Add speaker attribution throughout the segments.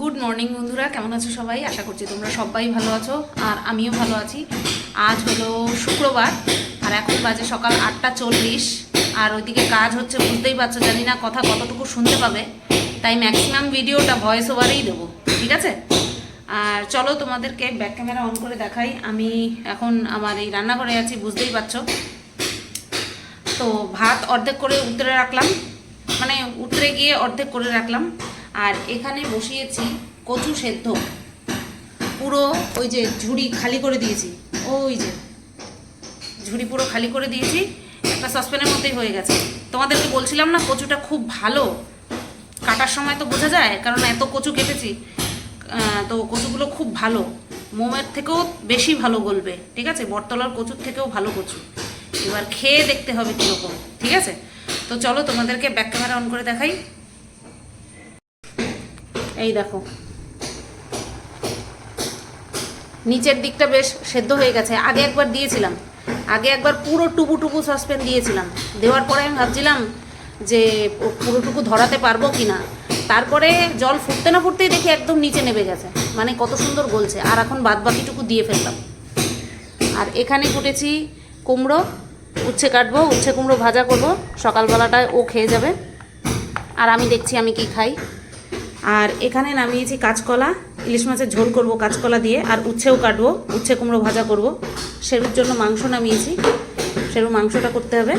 Speaker 1: Good morning বন্ধুরা। কেমন আছো সবাই? আশা করছি তোমরা সবাই ভালো আছো, আর আমিও ভালো আছি। আজ হলো শুক্রবার, আর এখন বাজে সকাল আটটা চল্লিশ। আর ওইদিকে কাজ হচ্ছে, বুঝতেই পারছ, জানি না কথা কতটুকু শুনতে পাবে। তাই ম্যাক্সিমাম ভিডিওটা ভয়েস ওভারেই দেবো, ঠিক আছে? আর চলো তোমাদেরকে ব্যাক ক্যামেরা অন করে দেখাই। আমি এখন আমার এই রান্নাঘরে আছি, বুঝতেই পারছ। তো ভাত অর্ধেক করে উতরে রাখলাম। মানে উতরে গিয়ে অর্ধেক করে রাখলাম। আর এখানে বসিয়েছি কচু সেদ্ধ। পুরো ওই যে ঝুড়ি খালি করে দিয়েছি। ওই যে ঝুড়ি পুরো খালি করে দিয়েছি। একটা সসপ্যানের মধ্যেই হয়ে গেছে। তোমাদেরকে বলছিলাম না কচুটা খুব ভালো? কাটার সময় তো বোঝা যায়, কারণ এত কচু কেটেছি। তো কচুগুলো খুব ভালো। মোমের থেকেও বেশি ভালো গলবে, ঠিক আছে? বটতলার কচুর থেকেও ভালো কচু। এবার খেয়ে দেখতে হবে কীরকম, ঠিক আছে? তো চলো তোমাদেরকে ব্যাক ক্যামেরা অন করে দেখাই। এই দেখো। নিচের দিকটা বেশ সেদ্ধ হয়ে গেছে। আগে একবার দিয়েছিলাম। আগে একবার পুরো টুকু টুকু সসপ্যান দিয়েছিলাম। দেওয়ার পরে আমি ভাবছিলাম যে পুরোটুকু ধরাতে পারব কি না তারপরে জল ফুটতে না ফুটতেই দেখি একদম নিচে নেমে গেছে। মানে কত সুন্দর গলছে। আর এখন বাদ বাকিটুকু দিয়ে ফেললাম। আর এখানে কুটেছি কুমড়ো। উচ্ছে কাটবো, উচ্ছে কুমড়ো ভাজা করব। সকালবেলাটায় ও খেয়ে যাবে। আর আমি দেখছি আমি কি খাই। আর এখানে নামিয়েছি কাঁচকলা, ইলিশ মাছের ঝোল করব কাঁচকলা দিয়ে, আর উচ্ছেও কাটবো, উচ্ছে কুমড়ো ভাজা করব। সেরুর জন্য মাংস নামিয়েছি সেরু মাংসটা করতে হবে।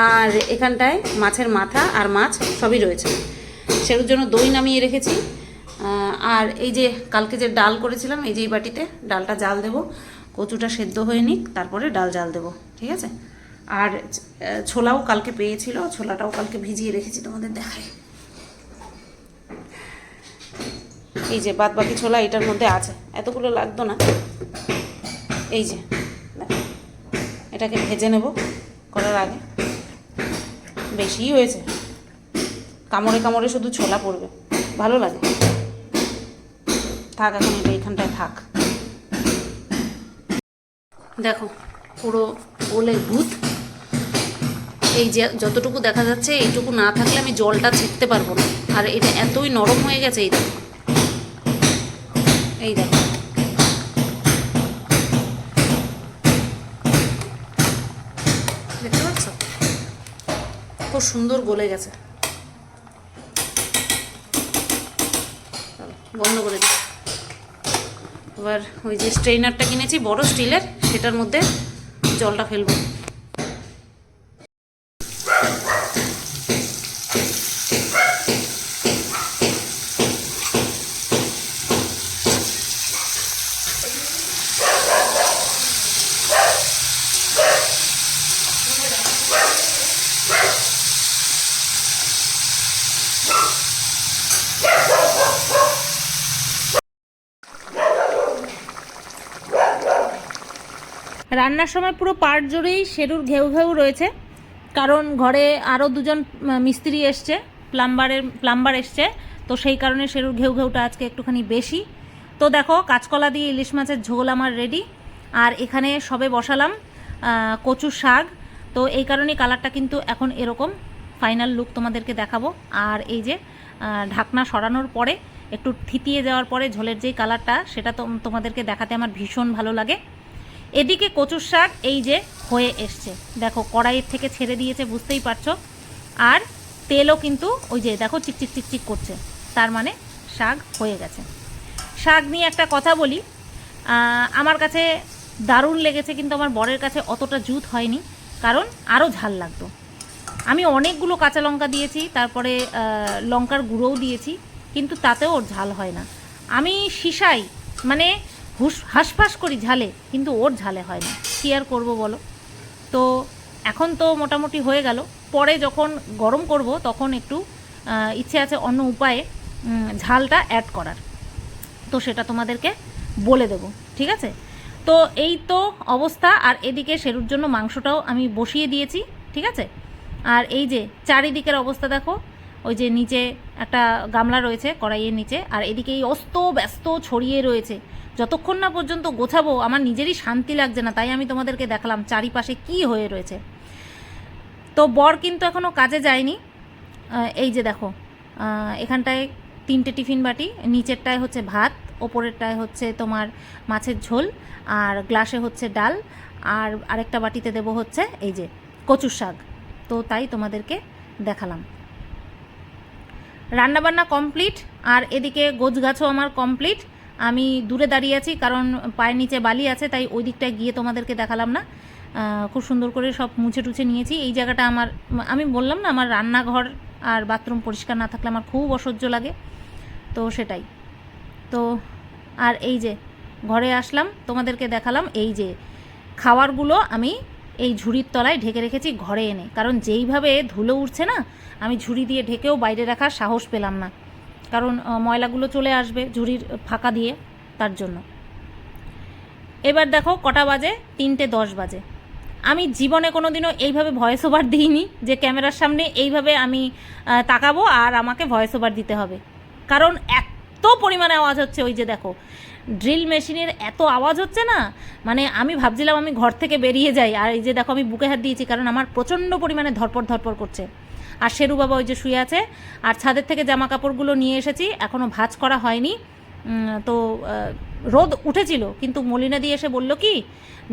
Speaker 1: আর এখানটায় মাছের মাথা আর মাছ সবই রয়েছে। সেরুর জন্য দই নামিয়ে রেখেছি। আর এই যে কালকে যে ডাল করেছিলাম, এই যে এই বাটিতে ডালটা জাল দেব। কচুটা সেদ্ধ হয়ে নিক, তারপরে ডাল জাল দেব, ঠিক আছে? আর ছোলাও কালকে পেয়েছিল, ছোলাটাও কালকে ভিজিয়ে রেখেছি তোমাদের দেখায় এই যে বাদ বাকি ছোলা এটার মধ্যে আছে। এতগুলো লাগতো না। এই যে এটাকে ভেজে নেব করার আগে। বেশিই হয়েছে। কামড়ে কামড়ে শুধু ছোলা পড়বে। ভালো লাগে। থাক, এখন এটা এইখানটায় থাক। দেখো, পুরো ওলে ভূত। এই যে যতটুকু দেখা যাচ্ছে, এইটুকু না থাকলে আমি জলটা ছেঁকতে পারব না। আর এটা এতই নরম হয়ে গেছে, এই দেখো। এই দেখো। দেখতে পাচ্ছ? খুব সুন্দর গলে গেছে। বন্ধ করে দিই। এবার ওই যে স্ট্রেইনারটা কিনেছি, বড় স্টিলের সেটার মধ্যে জলটা ফেলব।
Speaker 2: রান্নার সময় পুরো পাট জুড়েই সেরুর ঘেউ ঘেউ রয়েছে। কারণ ঘরে আরও দুজন মিস্ত্রি এসছে, প্লাম্বারের, প্লাম্বার এসছে, তো সেই কারণে সেরুর ঘেউ ঘেউটা আজকে একটুখানি বেশি। তো দেখো, কাঁচকলা দিয়ে ইলিশ মাছের ঝোল আমার রেডি আর এখানে সবে বসালাম কচুর শাক। তো এই কারণেই কালারটা কিন্তু এখন এরকম। ফাইনাল লুক তোমাদেরকে দেখাবো। আর এই যে ঢাকনা সরানোর পরে, একটু থিতিয়ে যাওয়ার পরে ঝোলের যেই কালারটা, সেটা তো তোমাদেরকে দেখাতে আমার ভীষণ ভালো লাগে। এদিকে কচুর শাক এই যে হয়ে এসছে। দেখো, কড়াইয়ের থেকে ছেড়ে দিয়েছে, বুঝতেই পারছ? আর তেলও কিন্তু ওই যে দেখো চিকচিক চিকচিক করছে। তার মানে শাক হয়ে গেছে। শাক নিয়ে একটা কথা বলি। আমার কাছে দারুণ লেগেছে, কিন্তু আমার বরের কাছে অতটা জুত হয়নি, কারণ আরও ঝাল লাগতো। আমি অনেকগুলো কাঁচা লঙ্কা দিয়েছি, তারপরে লঙ্কার গুঁড়োও দিয়েছি, কিন্তু তাতেও ওর ঝাল হয় না। আমি সিসাই মানে হুস হাঁসফাঁস করি ঝালে, কিন্তু ওর ঝালে হয় না। কী আর করব বলো? তো এখন তো মোটামুটি হয়ে গেল। পরে যখন গরম করব, তখন একটু ইচ্ছে আছে অন্য উপায়ে ঝালটা অ্যাড করার। তো সেটা তোমাদেরকে বলে দেব, ঠিক আছে? তো এই তো অবস্থা, আর এদিকে সেরুর জন্য মাংসটাও আমি বসিয়ে দিয়েছি, ঠিক আছে? আর এই যে চারিদিকের অবস্থা দেখো, ওই যে নিচে একটা গামলা রয়েছে কড়াইয়ের নিচে, আর এদিকে এই অস্ত ব্যস্ত ছড়িয়ে রয়েছে। যতক্ষণ না পর্যন্ত গোছাবো, আমার নিজেরই শান্তি লাগছে না, তাই আমি তোমাদেরকে দেখালাম চারিপাশে কি হয়ে রয়েছে। তো বর কিন্তু এখনও কাজে যায়নি। এই যে দেখো এখানটায় তিনটে টিফিন বাটি, নিচেরটায় হচ্ছে ভাত, ওপরেরটায় হচ্ছে তোমার মাছের ঝোল, আর গ্লাসে হচ্ছে ডাল, আর আরেকটা বাটিতে দেবো হচ্ছে এই যে কচুর শাক। তো তাই তোমাদেরকে দেখালাম। রান্নাবান্না কমপ্লিট, আর এদিকে গোছগাছও আমার কমপ্লিট আমি দূরে দাঁড়িয়ে আছি, কারণ পায়ের নিচে বালি আছে, তাই ওই দিকটায় গিয়ে তোমাদেরকে দেখালাম না। খুব সুন্দর করে সব মুছে টুছে নিয়েছি। এই জায়গাটা আমার, আমি বললাম না, আমার রান্নাঘর আর বাথরুম পরিষ্কার না থাকলে আমার খুব অসহ্য লাগে। তো সেটাই। তো আর এই যে, ঘরে আসলাম, তোমাদেরকে দেখালাম এই যে, খাওয়ারগুলো আমি এই ঝুড়ির তলায় ঢেকে রেখেছি ঘরে এনে। কারণ যেইভাবে ধুলো উঠছে না, আমি ঝুড়ি দিয়ে ঢেকেও বাইরে রাখার সাহস পেলাম না। কারণ ময়লাগুলো চলে আসবে ঝুড়ির ফাঁকা দিয়ে তার জন্য। এবার দেখো কটা বাজে? তিনটে দশ বাজে। আমি জীবনে কোনো দিনও এইভাবে ভয়েস ওভার দিইনি যে ক্যামেরার সামনে এইভাবে আমি তাকাবো আর আমাকে ভয়েস ওভার দিতে হবে। কারণ এত পরিমাণে আওয়াজ হচ্ছে ওই যে দেখো ড্রিল মেশিনের এত আওয়াজ হচ্ছে না মানে আমি ভাবছিলাম আমি ঘর থেকে বেরিয়ে যাই। আর এই যে দেখো আমি বুকে হাত দিয়েছি, কারণ আমার প্রচণ্ড পরিমাণে ধরপড় ধরপড় করছে। আর শেরু বাবা ওই যে শুয়ে আছে। আর ছাদের থেকে জামা কাপড়গুলো নিয়ে এসেছি এখনও ভাঁজ করা হয়নি। তো রোদ উঠেছিল, কিন্তু মলিনা দিয়ে এসে বলল কি,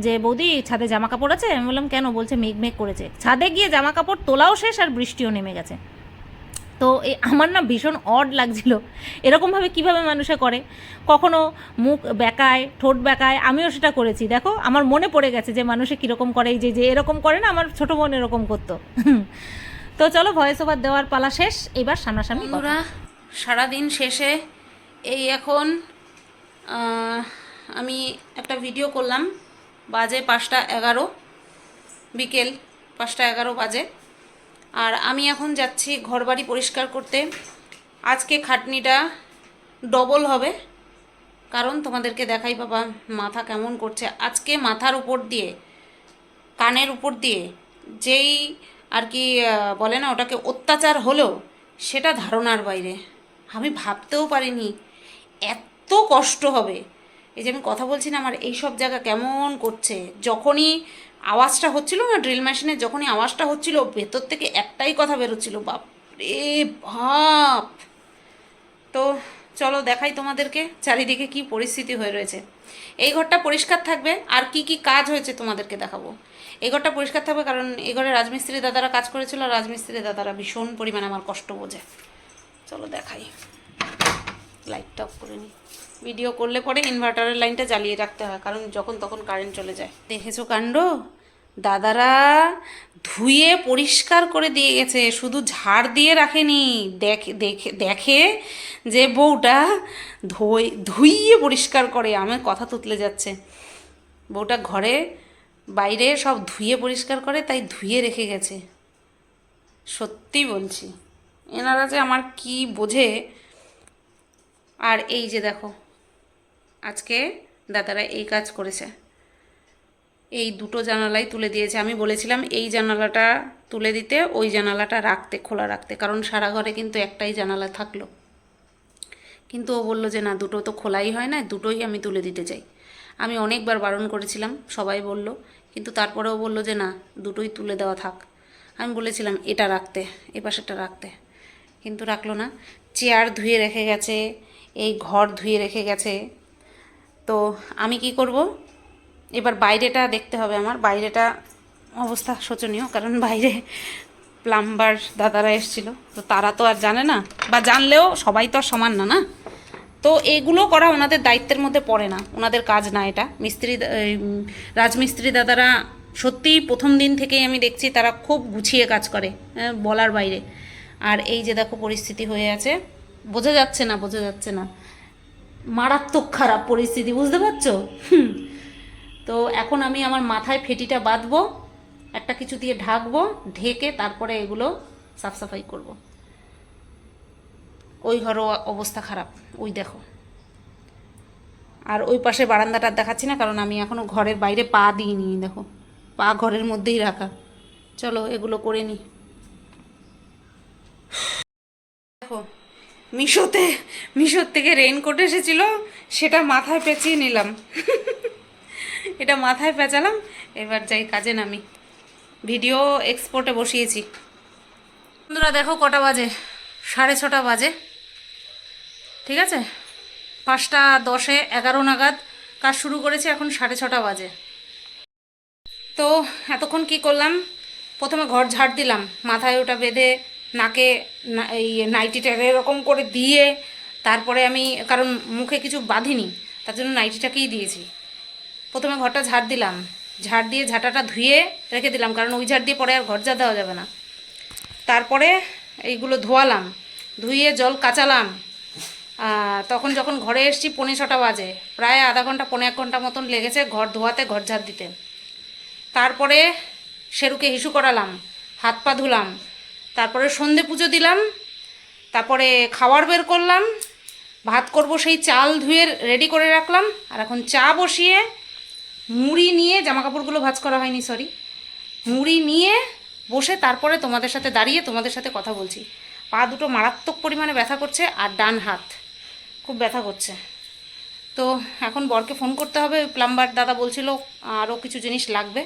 Speaker 2: যে বৌদি, ছাদে জামা কাপড় আছে? আমি বললাম, কেন? বলছে, মেঘ মেঘ করেছে। ছাদে গিয়ে জামা কাপড় তোলাও শেষ আর বৃষ্টিও নেমে গেছে। তো আমার না ভীষণ অড লাগছিল। এরকমভাবে কীভাবে মানুষে করে? কখনো মুখ বেঁকায়, ঠোঁট বেঁকায়, আমিও সেটা করেছি। দেখো, আমার মনে পড়ে গেছে যে মানুষে কীরকম করে যে যে এরকম করে না, আমার ছোটো বোন এরকম করতো। তো চলো ভয়েস ওভার দেওয়ার পালা শেষ, এবার সামনাসামনি।
Speaker 1: বন্ধুরা সারাদিন শেষে এই এখন আমি একটা ভিডিও করলাম, বাজে পাঁচটা এগারো, বিকেল পাঁচটা এগারো বাজে। আর আমি এখন যাচ্ছি ঘরবাড়ি পরিষ্কার করতে। আজকে খাটনিটা ডবল হবে, কারণ তোমাদেরকে দেখাই বাবা মাথা কেমন করছে। আজকে মাথার উপর দিয়ে, কানের উপর দিয়ে যেই আর কি বলে না, ওটাকে অত্যাচার হলো সেটা ধারণার বাইরে। আমি ভাবতেও পারিনি এত কষ্ট হবে। এই যে আমি কথা বলছি না, আমার এই সব জায়গা কেমন করছে? যখনই আওয়াজটা হচ্ছিল না, ড্রিল মেশিনের যখনই আওয়াজটা হচ্ছিল, ভেতর থেকে একটাই কথা বেরোচ্ছিল বাপ রে বাপ! তো চলো দেখাই তোমাদেরকে চারিদিকে কি পরিস্থিতি হয়ে রয়েছে। এই ঘরটা পরিষ্কার থাকবে, আর কি কি কাজ হয়েছে তোমাদেরকে দেখাবো। এই ঘরটা পরিষ্কার থাকবে কারণ এই ঘরে রাজমিস্ত্রি দাদারা কাজ করেছিল, আর রাজমিস্ত্রি দাদারা ভীষণ পরিমাণে আমার কষ্ট বোঝে। চলো দেখাই। লাইটটা অফ করে নিই ভিডিও করলে পরে ইনভার্টারের লাইনটা জ্বালিয়ে রাখতে হয়, কারণ যখন তখন কারেন্ট চলে যায়। দেখেছ কাণ্ড? দাদারা ধুয়ে পরিষ্কার করে দিয়ে গেছে, শুধু ঝাড় দিয়ে রাখেনি। দেখে দেখে দেখে যে বউটা ধুই ধুইয়ে পরিষ্কার করে, আমার কথা তুতলে যাচ্ছে। বউটা ঘরে বাইরে সব ধুয়ে পরিষ্কার করে, তাই ধুয়ে রেখে গেছে। সত্যি বলছি। এনারা যে আমার কি বোঝে। আর এই যে দেখো, আজকে দাদারা এই কাজ করেছে। এই দুটো জানালাই তুলে দিয়েছে। আমি বলেছিলাম, এই জানালাটা তুলে দিতে, ওই জানালাটা রাখতে, খোলা রাখতে। কারণ সারা ঘরে কিন্তু একটাই জানালা থাকল। কিন্তু ও বলল যে, না, দুটো তো খোলাই হয় না, দুটোই আমি তুলে দিতে চাই। আমি অনেকবার বারণ করেছিলাম, সবাই বলল, কিন্তু তারপরেও বলল যে না, দুটোই তুলে দেওয়া থাক। আমি বলেছিলাম, এটা রাখতে, এ পাশেটা রাখতে। কিন্তু রাখল না। চেয়ার ধুয়ে রেখে গেছে, এই ঘর ধুয়ে রেখে গেছে। তো আমি কি করব? এবার বাইরেটা দেখতে হবে আমার। বাইরেটা অবস্থা শোচনীয়, কারণ বাইরে প্লাম্বার দাদারা এসেছিল। তো তারা তো আর জানে না, বা জানলেও সবাই তো আর সমান না না? তো এগুলো করা ওনাদের দায়িত্বের মধ্যে পড়ে না। ওনাদের কাজ না এটা। মিস্ত্রি রাজমিস্ত্রি দাদারা সত্যিই প্রথম দিন থেকেই আমি দেখছি তারা খুব গুছিয়ে কাজ করে হ্যাঁ, বলার বাইরে। আর এই যে দেখো পরিস্থিতি হয়ে আছে। বোঝা যাচ্ছে না বোঝা যাচ্ছে না। মারাত্মক খারাপ পরিস্থিতি বুঝতে পারছ? তো এখন আমি আমার মাথায় ফেটিটা বাঁধবো একটা কিছু দিয়ে ঢাকবো ঢেকে তারপরে এগুলো সাফ সাফাই করব। ওই ঘরও অবস্থা খারাপ, ওই দেখো। আর ওই পাশে বারান্দাটা দেখাচ্ছি না, কারণ আমি এখনও ঘরের বাইরে পা দিইনি, দেখো। পা ঘরের মধ্যেই রাখা। চলো, এগুলো করে নিই দেখো, মিশোতে, মিশোর থেকে রেইনকোট এসেছিল, সেটা মাথায় পেঁচিয়ে নিলাম। এটা মাথায় পেঁচালাম, এবার যাই কাজে নামি। ভিডিও এক্সপোর্টে বসিয়েছি। বন্ধুরা, দেখো কটা বাজে? সাড়ে ছটা বাজে। ঠিক আছে? পাঁচটা দশে এগারো নাগাদ কাজ শুরু করেছি, এখন সাড়ে ছটা বাজে। তো এতক্ষণ কি করলাম? প্রথমে ঘর ঝাড় দিলাম, মাথায় ওটা বেঁধে নাকে এই নাইটিটা এরকম করে দিয়ে তারপরে আমি, কারণ মুখে কিছু বাঁধিনি, তার জন্য নাইটিটাকেই দিয়েছি। প্রথমে ঘরটা ঝাড় দিলাম, ঝাড় দিয়ে ঝাঁটাটা ধুয়ে রেখে দিলাম, কারণ ওই ঝাড় দিয়ে পরে আর ঘর ঝাড় দেওয়া যাবে না। তারপরে এইগুলো ধোয়ালাম, ধুয়ে জল কাচালাম তখন যখন ঘরে এসেছি পৌনে ছটা বাজে, প্রায় আধা ঘণ্টা, পৌনে এক ঘণ্টা মতন লেগেছে ঘর ধোয়াতে, ঘর ঝাড় দিতে। তারপরে শেরুকে হিসু করালাম, হাত পা ধুলাম, তারপরে সন্ধে পুজো দিলাম, তারপরে খাবার বের করলাম, ভাত করব সেই চাল ধুয়ে রেডি করে রাখলাম, আর এখন চা বসিয়ে মুড়ি নিয়ে জামা কাপড়গুলো ভাজ করা হয়নি সরি মুড়ি নিয়ে বসে তারপরে তোমাদের সাথে দাঁড়িয়ে তোমাদের সাথে কথা বলছি। পা দুটো মারাত্মক পরিমাণে ব্যথা করছে আর ডান হাত। খুব ব্যথা করছে। তো এখন বরকে ফোন করতে হবে, প্লাম্বার দাদা বলছিল আরও কিছু জিনিস লাগবে,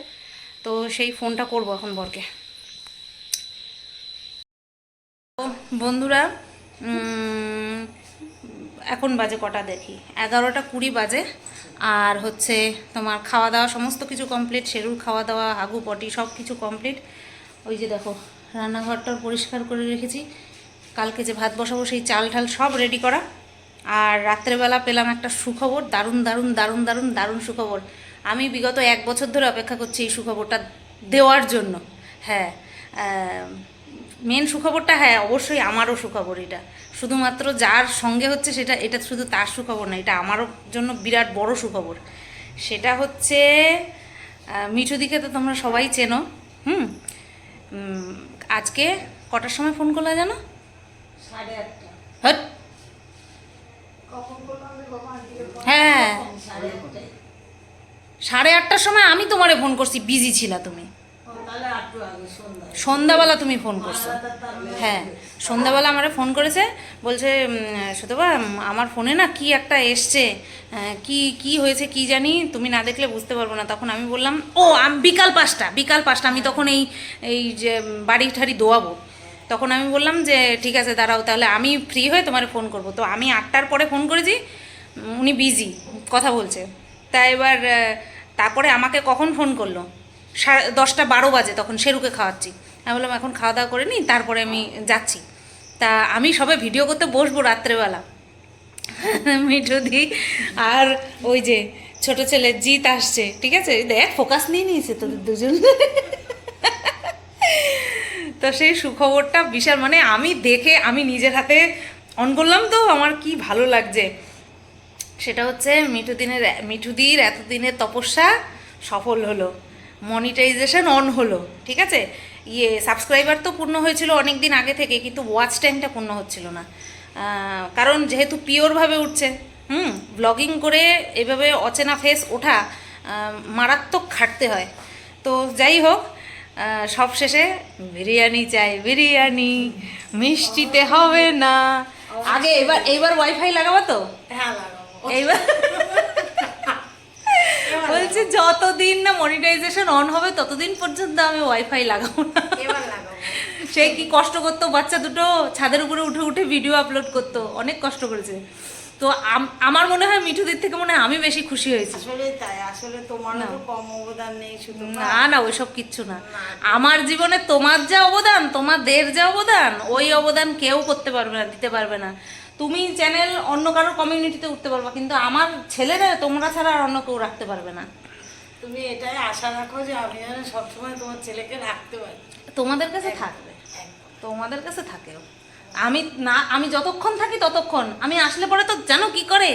Speaker 1: তো সেই ফোনটা করব এখন বরকে। বন্ধুরা এখন বাজে কটা দেখি, এগারোটা কুড়ি বাজে, আর হচ্ছে তোমার খাওয়া দাওয়া সমস্ত কিছু কমপ্লিট শেরুর খাওয়া দাওয়া হাগু পটি সব কিছু কমপ্লিট ওই যে দেখো, রান্নাঘরটাও পরিষ্কার করে রেখেছি, কালকে যে ভাত বসাবো সেই চাল ঠাল সব রেডি করা। আর রাত্রেবেলা পেলাম একটা সুখবর দারুণ দারুণ দারুণ দারুণ দারুণ সুখবর। আমি বিগত এক বছর ধরে অপেক্ষা করছি এই সুখবরটা দেওয়ার জন্য। হ্যাঁ মেন সুখবরটা হ্যাঁ অবশ্যই আমারও সুখবর এটা। শুধুমাত্র যার সঙ্গে হচ্ছে সেটা এটা শুধু তার সুখবর না এটা আমারও জন্য বিরাট বড় সুখবর। সেটা হচ্ছে মিঠুদিকে তো তোমরা সবাই চেনো। হুম আজকে কটার সময় ফোন করলে জানো?
Speaker 3: সাড়ে আটটা।
Speaker 1: হট। হ্যাঁ।
Speaker 3: সাড়ে
Speaker 1: আটটার সময় আমি তোমারে ফোন করছি বিজি ছিলা তুমি। সন্ধ্যাবেলা তুমি ফোন করছ। হ্যাঁ সন্ধ্যাবেলা আমারে ফোন করেছে, বলছে সুতবা আমার ফোনে না কি একটা এসছে কি কি হয়েছে কি জানি, তুমি না দেখলে বুঝতে পারব না। তখন আমি বললাম, ও বিকাল পাঁচটা বিকাল পাঁচটা, আমি তখন এই এই যে, বাড়ি ঠাড়ি দোয়াবো। তখন আমি বললাম যে, ঠিক আছে, দাঁড়াও, তাহলে আমি ফ্রি হয়ে তোমার ফোন করব। তো আমি আটটার পরে ফোন করেছি, উনি বিজি কথা বলছে। তা এবার তারপরে আমাকে কখন ফোন করল? সাড়ে দশটা বারো বাজে তখন সেরুকে খাওয়াচ্ছি। আমি বললাম, এখন খাওয়া দাওয়া করে নিই তারপরে আমি যাচ্ছি। তা আমি সবে ভিডিও করতে বসবো রাত্রেবেলা। মিঠু দি, আর ওই যে ছোট ছেলে জিত আসছে, ঠিক আছে? দেখ ফোকাস নিয়ে নিয়েছে তোদের দুজন। তো সেই সুখবরটা বিশাল মানে আমি দেখে আমি নিজের হাতে অন করলাম তো আমার কি ভালো লাগছে। সেটা হচ্ছে মিঠুদিনের মিঠুদির এতদিনের তপস্যা সফল হলো মনিটাইজেশন অন হলো, ঠিক আছে? ইয়ে সাবস্ক্রাইবার তো পূর্ণ হয়েছিল অনেক দিন আগে থেকে, কিন্তু ওয়াচ টাইমটা পূর্ণ হচ্ছিল না। কারণ যেহেতু পিওরভাবে উঠছে, হুম ব্লগিং করে এভাবে অচেনা ফেস ওঠা মারাত্মক খাটতে হয়। তো যাই হোক সব শেষে বিরিয়ানি চাই বিরিয়ানি মিষ্টিতে হবে না। আগে এবার এইবার ওয়াইফাই লাগাবো তো?
Speaker 3: হ্যাঁ
Speaker 1: এইবার বলছে যতদিন না মনিটাইজেশন অন হবে ততদিন পর্যন্ত আমি ওয়াইফাই লাগাবো না। সে কি কষ্ট করতো? বাচ্চা দুটো ছাদের উপরে উঠে উঠে ভিডিও আপলোড করতো। অনেক কষ্ট করেছে। তো আমার মনে হয় মিঠুদের থেকে মনে হয় আমি বেশি খুশি হয়েছি।
Speaker 3: আসলে তাই আসলে তোমারও তো কম অবদান নেই শুধু
Speaker 1: না না ওইসব কিচ্ছু না। আমার জীবনে তোমার যা অবদান তোমাদের যা অবদান ওই অবদান কেউ করতে পারবে না দিতে পারবে না। তুমি চ্যানেল অন্য কারোর কমিউনিটিতে উঠতে পারবা কিন্তু আমার ছেলেরা তোমরা ছাড়া আর অন্য কেউ রাখতে পারবে না।
Speaker 3: তুমি এটাই আশা রাখো যে আমি যেন সবসময় তোমার ছেলেকে রাখতে পারি।
Speaker 1: তোমাদের কাছে থাকবে তোমাদের কাছে থাকেও। আমি না আমি যতক্ষণ থাকি ততক্ষণ। আমি আসলে পরে তো জানো কি করে?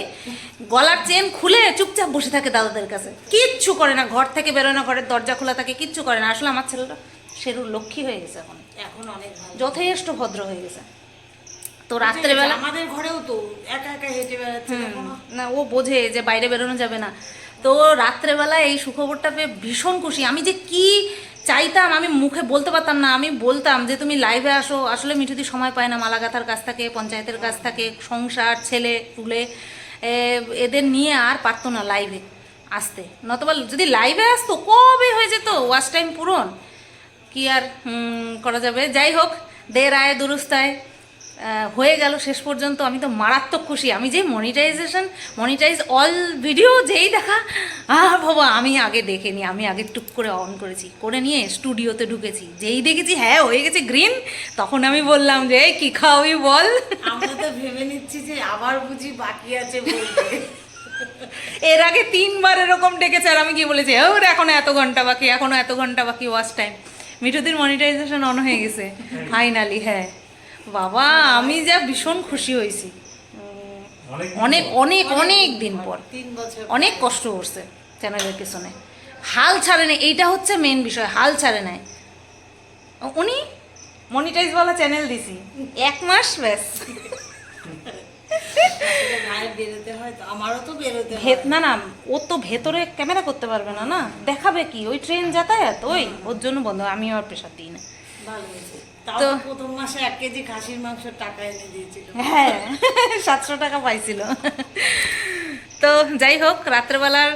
Speaker 1: গলার চেন খুলে চুপচাপ বসে থাকে দাদাদের কাছে। কিচ্ছু করে না ঘর থেকে বেরোয় না ঘরের দরজা খোলা থাকে কিচ্ছু করে না। আসলে আমার ছেলেটা সেরুর লক্ষ্মী হয়ে গেছে এখন।
Speaker 3: এখন অনেক
Speaker 1: যথেষ্ট ভদ্র হয়ে গেছে। তো রাত্রেবেলা
Speaker 3: আমাদের ঘরেও তো একা একা হেঁটে বেড়াচ্ছে না
Speaker 1: ও বোঝে যে বাইরে বেরোনো যাবে না। তো রাত্রেবেলা এই সুখবরটা পেয়ে ভীষণ খুশি। আমি যে কি চাইতাম, আমি মুখে বলতে পারতাম না, আমি বলতাম যে তুমি লাইভে আসো। আসলে মিঠুদি সময় পায় না মালাগাথার কাছ থেকে, পঞ্চায়েতের কাছ থেকে, সংসার, ছেলে, তুলে। এদের নিয়ে আর পারতো না লাইভে আসতে। নতবা যদি লাইভে আসতো, কবে হয়ে যেত? ওয়াশ টাইম পূরণ। কি আর করা যাবে? যাই হোক দের আয় দুরুস্তায়। হয়ে গেল শেষ পর্যন্ত আমি তো মারাত্মক খুশি। আমি যে মনিটাইজেশন মনিটাইজ অল ভিডিও যেই দেখা আহ বাবা আমি আগে দেখিনি আমি আগে টুক করে অন করেছি। করে নিয়ে স্টুডিওতে ঢুকেছি। যেই দেখেছি হ্যাঁ হয়ে গেছে গ্রিন তখন আমি বললাম যে "এই, কি খাওয়াবি বল?
Speaker 3: আমরা তো ভেবে নিচ্ছি যে আবার বুঝি বাকি আছে
Speaker 1: এর আগে তিনবার এরকম ডেকেছে আর আমি কি বলেছি ওর এখনও এত ঘণ্টা বাকি এখনও এত ঘণ্টা বাকি ওয়াচ টাইম মিঠুদির মনিটাইজেশন অন হয়ে গেছে। ফাইনালি হ্যাঁ। বাবা আমি যা ভীষণ খুশি হয়েছি। অনেক অনেক অনেক দিন পর। অনেক কষ্ট করছে চ্যানেলের পেছনে। হাল ছাড়ে নেই এইটা হচ্ছে মেন বিষয় হাল ছাড়ে নেয় উনি মনিটাইজওয়ালা চ্যানেল দিছি। এক মাস ব্যাস।
Speaker 3: হয় আমারও তো
Speaker 1: না না ও তো ভেতরে ক্যামেরা করতে পারবে না না। দেখাবে কি? ওই ট্রেন যাতায়াত? ওই ওর জন্য বন্ধ আমি আর প্রেশার দিই না।
Speaker 3: ভালো
Speaker 1: তো-
Speaker 3: প্রথম মাসে এক কেজি খাসির মাংস টাকা এনে দিয়েছিল।
Speaker 1: হ্যাঁ সাতশো টাকা পাইছিল। তো যাই হোক রাত্রেবেলার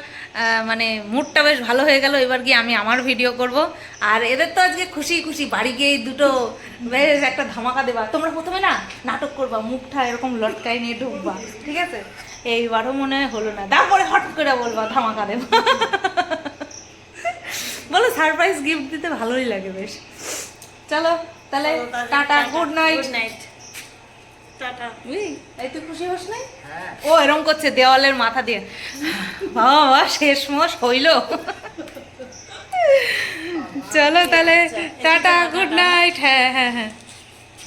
Speaker 1: মানে মুডটা বেশ ভালো হয়ে গেল। এবার গিয়ে আমি আমার ভিডিও করব। আর এদের তো আজকে খুশি খুশি। বাড়ি গিয়ে দুটো বেশ একটা ধামাকা দেবা। তোমরা প্রথমে না নাটক করবা মুখটা এরকম লটকায় নিয়ে ঢুকবা ঠিক আছে? এইবারও মনে হলো না। তারপরে হট করে বলবা ধামাকা দেবা। বলো সারপ্রাইজ গিফট দিতে ভালোই লাগে বেশ। চলো তাহলে tata good night.
Speaker 3: Good night. Tata.
Speaker 1: এই তুই খুশি হোস নাই? ও এরম করছে দেওয়ালের মাথা দিয়ে। বাবা শেষ মাস হইল। চলো তাহলে টাটা গুড নাইট। হ্যাঁ হ্যাঁ হ্যাঁ।